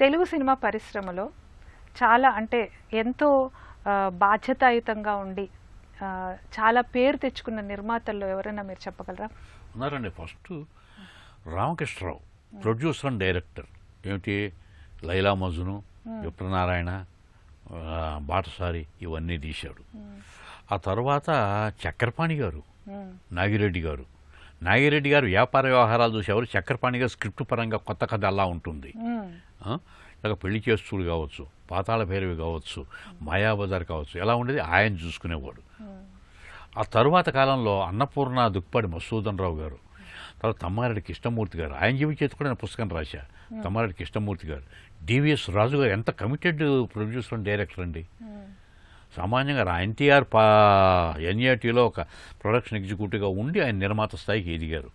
Telugu cinema పరిశ్రమలో చాలా అంటే ఎంతో బాధ్యతాయుతంగా ఉండి చాలా పేరు తెచ్చుకున్న నిర్మాతల్లో ఎవరైనా మీరు చెప్పగలరా? ఉన్నారండి. First Ramakrishna Rao producer and director. ఏమిటి? లైలా మజ్ను విప్రనారాయణ బాటసారి ఇవన్నీ తీశాడు. ఆ తర్వాత చక్రపాణి గారు. నాగిరెడ్డి గారు. నాగిరెడ్డి గారు వ్యాపార వ్యవహారాలు చూసేవారు. చక్రపాణి గారు స్క్రిప్ట్ పరంగా కొత్త కథ అలా ఉంటుంది? లేక పెళ్ళి చేస్తుడు కావచ్చు పాతాళ భైరవి కావచ్చు మాయాబజార్ కావచ్చు ఎలా ఉండేది? ఆయన చూసుకునేవాడు. ఆ తరువాత కాలంలో అన్నపూర్ణ దుక్పాడి మసూదన్ రావు గారు తర్వాత తమ్మారెడ్డి కృష్ణమూర్తి గారు ఆయన జీవి చేతి కూడా నేను పుస్తకం రాశా. తమ్మారెడ్డి కృష్ణమూర్తి గారు. డివిఎస్ రాజు గారు ఎంత కమిటెడ్ ప్రొడ్యూసర్ అండ్ డైరెక్టర్ అండి. సామాన్యంగా రా- ఎన్టీఆర్ పా ఎన్ఏటీలో ఒక ప్రొడక్షన్ ఎగ్జిక్యూటివ్గా ఉండి ఆయన నిర్మాత స్థాయికి ఎదిగారు.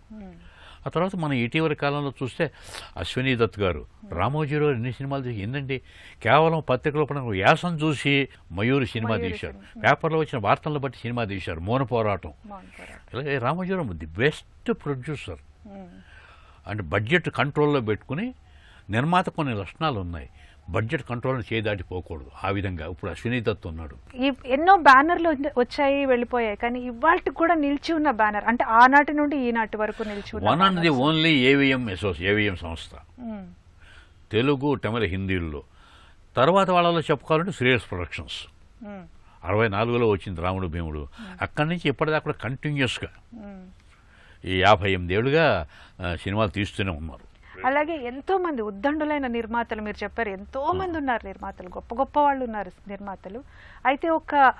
ఆ తర్వాత మనం ఇటీవలి కాలంలో చూస్తే అశ్విని దత్ గారు రామోజీరావు ఎన్ని సినిమాలు తీసి ఏంటండి కేవలం పత్రికలో పడిన వ్యాసం చూసి మయూరి సినిమా తీశారు. పేపర్లో వచ్చిన వార్తలను బట్టి సినిమా తీశారు. మౌన పోరాటం. ఇలాగే రామోజీరావు ది బెస్ట్ ప్రొడ్యూసర్. అంటే బడ్జెట్ కంట్రోల్లో పెట్టుకుని నిర్మాత కొన్ని లక్షణాలు ఉన్నాయి. బడ్జెట్ కంట్రోల్ని చేయదాటిపోకూడదు ఆ విధంగా ఇప్పుడు అశ్విని దత్ ఉన్నాడు. ఈ ఎన్నో బ్యానర్లు వచ్చ- వచ్చాయి వెళ్ళిపోయాయి. కానీ ఇవాళకి కూడా నిలిచి ఉన్న బ్యానర్ అంటే ఆనాటి నుండి ఈనాటి వరకు నిలిచి one and the. Only AVM అసోసి AVM సంస్థ. మ్మ్. తెలుగు తమిళ హిందీల్లో. తర్వాత వాళ్ళలో చెప్పుకోవాలంటే శ్రేయస్ ప్రొడక్షన్స్. మ్మ్. అరవై నాలుగులో వచ్చింది రాముడు భీముడు. అక్కడి నుంచి ఇప్పటిదాకా కంటిన్యూస్గా. ఈ యాభై ఎనిమిదేళ్ళుగా ఆ, సినిమాలు తీస్తూనే ఉన్నారు. అలాగే ఎంతో మంది ఉద్దండులైన నిర్మాతలు మీరు చెప్పారు. ఎంతో మంది ఉన్నారు నిర్మాతలు. గొప్ప గొప్ప వాళ్ళు ఉన్నారు నిర్మాతలు. అయితే ఒక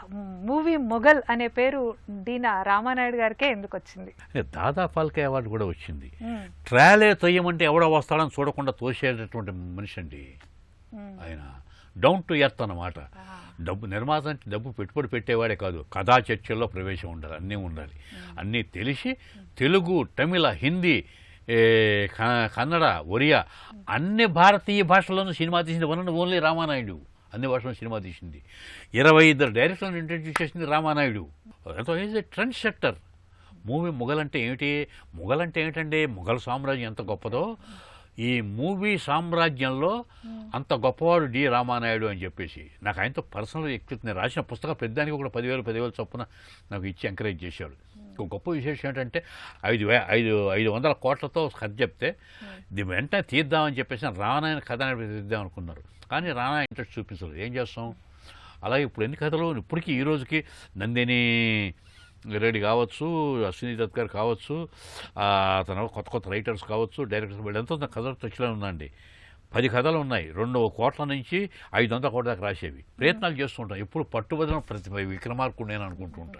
మూవీ మొఘల్ అనే పేరు డీనా రామానాయుడు గారికే ఎందుకు వచ్చింది? దాదా ఫాల్కే అవార్డు కూడా వచ్చింది. ట్రాలే తొయ్యమంటే ఎవడో వస్తాడని చూడకుండా తోసేటటువంటి మనిషి అండి. ఆయన డౌన్ టు ఎర్త్ అన్నమాట. డబ్బు నిర్మాత అంటే డబ్బు పెట్టుబడి పెట్టేవాడే కాదు. కథా చర్చల్లో ప్రవేశం ఉండాలి అన్నీ ఉండాలి. అన్నీ తెలిసి తెలుగు తమిళ హిందీ కన్నడ ఒరియా అన్ని భారతీయ భాషల్లోనూ సినిమా తీసింది వన్ అండ్ ఓన్లీ రామానాయుడు. అన్ని భాషల్లో సినిమా తీసింది. ఇరవై ఇద్దరు డైరెక్టర్లను ఇంట్రడ్యూస్ చేసింది రామానాయుడు. ఎంతో is a trend sector movie మొఘలంటే అంటే ఏమిటి? మొఘలంటే అంటే ఏమిటండి? మొఘల్ సామ్రాజ్యం ఎంత గొప్పదో? ఈ మూవీ సామ్రాజ్యంలో అంత గొప్పవాడు డి రామానాయుడు అని చెప్పేసి. నాకు ఆయనతో పర్సనల్ వ్యక్తిత్వం నేను రాసిన పుస్తకం పెద్దానికి కూడా పదివేలు పదివేలు చొప్పున నాకు ఇచ్చి ఎంకరేజ్ చేశాడు. ఒక గొప్ప విశేషం ఏంటంటే ఐదు వే ఐదు ఐదు వందల కోట్లతో కథ చెప్తే ఇది వెంటనే తీద్దామని చెప్పేసి రానాయన కథ తీద్దాం అనుకున్నారు. కానీ రానా ఇంట్రెస్ట్ చూపించలేదు. ఏం చేస్తాం? అలాగే ఇప్పుడు ఎన్ని కథలు? ఇప్పటికీ ఈ రోజుకి నందిని రెడ్డి కావచ్చు అశ్విని దత్ గారు కావచ్చు అతను కొత్త కొత్త రైటర్స్ కావచ్చు డైరెక్టర్స్ వీళ్ళంతా కథలు టచ్లో ఉందండి. పది కథలు ఉన్నాయి. రెండు కోట్ల నుంచి ఐదు వందల కోట్ల దాకా రాసేవి. ప్రయత్నాలు చేస్తుంటాం ఎప్పుడు పట్టుబడిన ప్రతి విక్రమార్కుడు నేను అనుకుంటూ ఉంటాను.